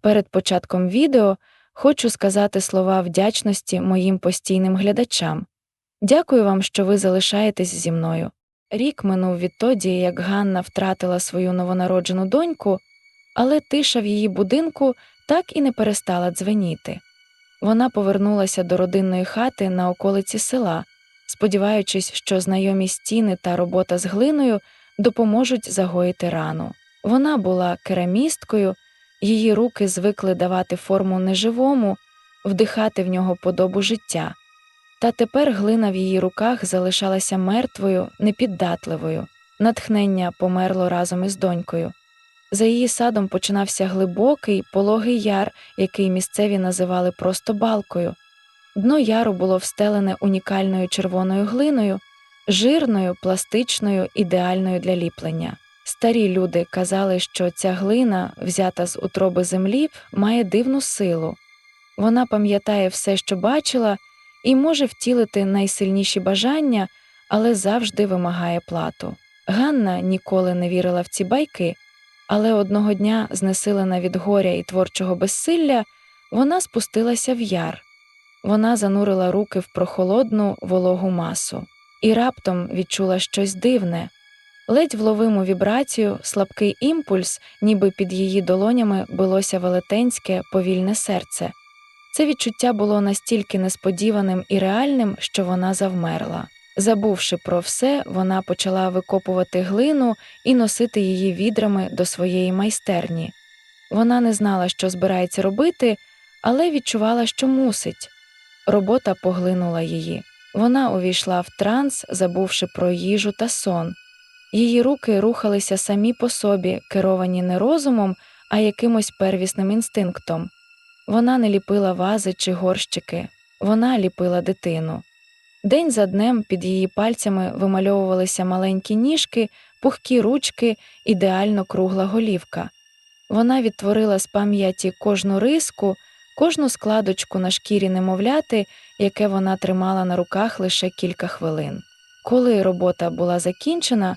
Перед початком відео хочу сказати слова вдячності моїм постійним глядачам. Дякую вам, що ви залишаєтесь зі мною. Рік минув відтоді, як Ганна втратила свою новонароджену доньку, але тиша в її будинку так і не перестала дзвеніти. Вона повернулася до родинної хати на околиці села, сподіваючись, що знайомі стіни та робота з глиною допоможуть загоїти рану. Вона була керамісткою, її руки звикли давати форму неживому, вдихати в нього подобу життя. Та тепер глина в її руках залишалася мертвою, непіддатливою. Натхнення померло разом із донькою. За її садом починався глибокий, пологий яр, який місцеві називали просто балкою. Дно яру було встелене унікальною червоною глиною, жирною, пластичною, ідеальною для ліплення. Старі люди казали, що ця глина, взята з утроби землі, має дивну силу. Вона пам'ятає все, що бачила, і може втілити найсильніші бажання, але завжди вимагає плату. Ганна ніколи не вірила в ці байки, але одного дня, знесилена від горя і творчого безсилля, вона спустилася в яр. Вона занурила руки в прохолодну вологу масу і раптом відчула щось дивне. Ледь вловиму вібрацію, слабкий імпульс, ніби під її долонями билося велетенське, повільне серце. Це відчуття було настільки несподіваним і реальним, що вона завмерла. Забувши про все, вона почала викопувати глину і носити її відрами до своєї майстерні. Вона не знала, що збирається робити, але відчувала, що мусить. Робота поглинула її. Вона увійшла в транс, забувши про їжу та сон. Її руки рухалися самі по собі, керовані не розумом, а якимось первісним інстинктом. Вона не ліпила вази чи горщики, вона ліпила дитину. День за днем під її пальцями вимальовувалися маленькі ніжки, пухкі ручки, ідеально кругла голівка. Вона відтворила з пам'яті кожну риску, кожну складочку на шкірі немовляти, яке вона тримала на руках лише кілька хвилин. Коли робота була закінчена,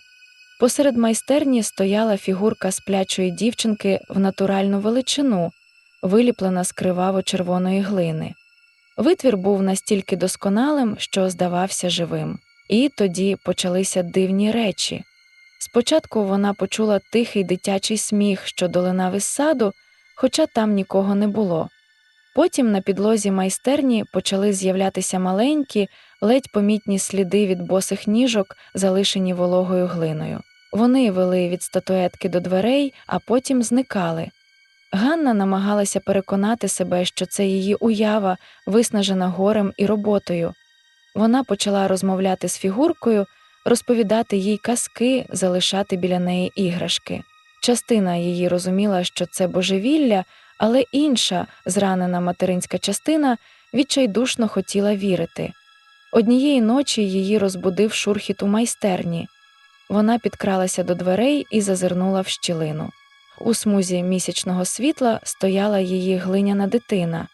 посеред майстерні стояла фігурка сплячої дівчинки в натуральну величину, виліплена з криваво-червоної глини. Витвір був настільки досконалим, що здавався живим, і тоді почалися дивні речі. Спочатку вона почула тихий дитячий сміх, що долинав із саду, хоча там нікого не було. Потім на підлозі майстерні почали з'являтися маленькі, ледь помітні сліди від босих ніжок, залишені вологою глиною. Вони вели від статуетки до дверей, а потім зникали. Ганна намагалася переконати себе, що це її уява, виснажена горем і роботою. Вона почала розмовляти з фігуркою, розповідати їй казки, залишати біля неї іграшки. Частина її розуміла, що це божевілля, але інша, зранена материнська частина, відчайдушно хотіла вірити. Однієї ночі її розбудив шурхіт у майстерні. Вона підкралася до дверей і зазирнула в щілину. У смузі місячного світла стояла її глиняна дитина.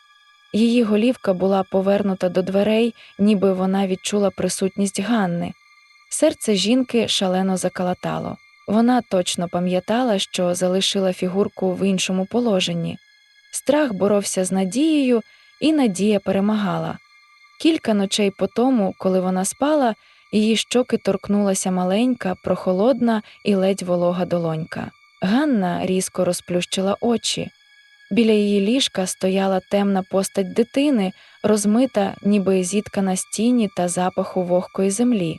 Її голівка була повернута до дверей, ніби вона відчула присутність Ганни. Серце жінки шалено закалатало. Вона точно пам'ятала, що залишила фігурку в іншому положенні. Страх боровся з надією, і надія перемагала. Кілька ночей по тому, коли вона спала, її щоки торкнулася маленька, прохолодна і ледь волога долонька. Ганна різко розплющила очі. Біля її ліжка стояла темна постать дитини, розмита, ніби зіткана з тіні та запаху вогкої землі.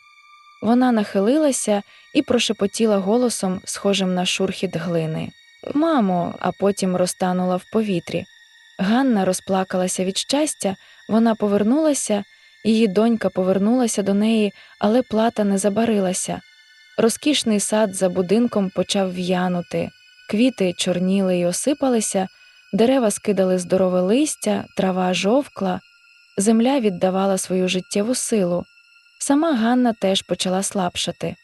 Вона нахилилася і прошепотіла голосом, схожим на шурхіт глини. Мамо, а потім розтанула в повітрі. Ганна розплакалася від щастя, вона повернулася, її донька повернулася до неї, але плата не забарилася. Розкішний сад за будинком почав в'янути, квіти чорніли й осипалися, дерева скидали здорове листя, трава жовкла, земля віддавала свою життєву силу. Сама Ганна теж почала слабшати.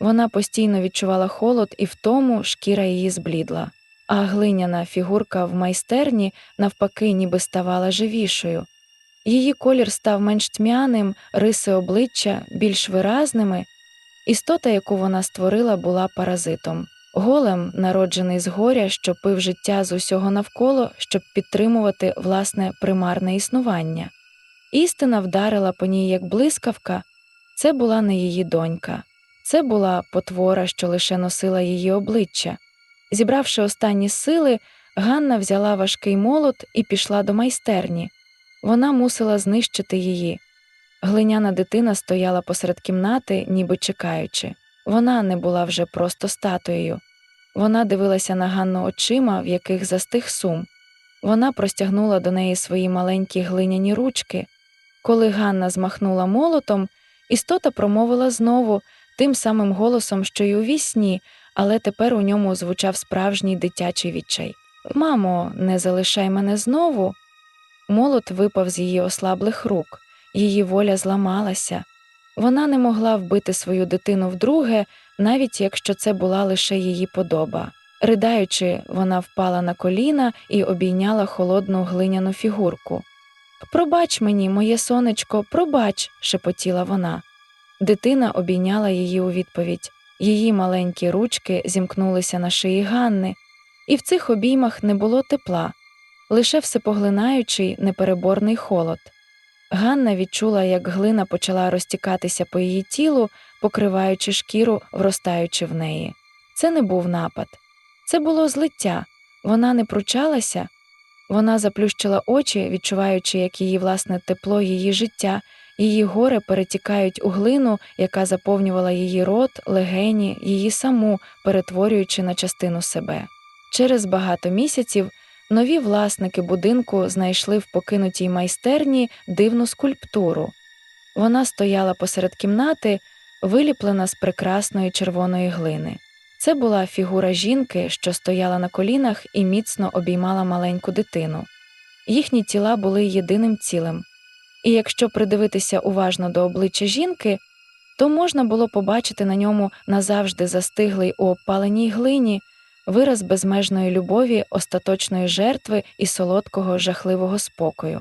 Вона постійно відчувала холод і втому шкіра її зблідла, а глиняна фігурка в майстерні, навпаки, ніби ставала живішою. Її колір став менш тьмяним, риси обличчя більш виразними. Істота, яку вона створила, була паразитом. голем, народжений з горя, що пив життя з усього навколо, щоб підтримувати власне примарне існування. Істина вдарила по ній як блискавка. Це була не її донька, це була потвора, що лише носила її обличчя. Зібравши останні сили, Ганна взяла важкий молот і пішла до майстерні. Вона мусила знищити її. Глиняна дитина стояла посеред кімнати, ніби чекаючи. Вона не була вже просто статуєю. Вона дивилася на Ганну очима, в яких застиг сум. Вона простягнула до неї свої маленькі глиняні ручки. Коли Ганна змахнула молотом, істота промовила знову тим самим голосом, що й у вісні, але тепер у ньому звучав справжній дитячий відчай. Мамо, не залишай мене знову. Молот випав з її ослаблих рук, її воля зламалася. Вона не могла вбити свою дитину вдруге, навіть якщо це була лише її подоба. Ридаючи, вона впала на коліна і обійняла холодну глиняну фігурку. Пробач мені, моє сонечко, пробач, шепотіла вона. Дитина обійняла її у відповідь. Її маленькі ручки зімкнулися на шиї Ганни, і в цих обіймах не було тепла, лише всепоглинаючий непереборний холод. Ганна відчула, як глина почала розтікатися по її тілу, покриваючи шкіру, вростаючи в неї. Це не був напад, це було злиття. Вона не пручалася, вона заплющила очі, відчуваючи, як її власне тепло її життя, її гори перетікають у глину, яка заповнювала її рот, легені, її саму, перетворюючи на частину себе. Через багато місяців нові власники будинку знайшли в покинутій майстерні дивну скульптуру. Вона стояла посеред кімнати, виліплена з прекрасної червоної глини. Це була фігура жінки, що стояла на колінах і міцно обіймала маленьку дитину. Їхні тіла були єдиним цілим. І якщо придивитися уважно до обличчя жінки, то можна було побачити на ньому назавжди застиглий у обпаленій глині вираз безмежної любові, остаточної жертви і солодкого жахливого спокою.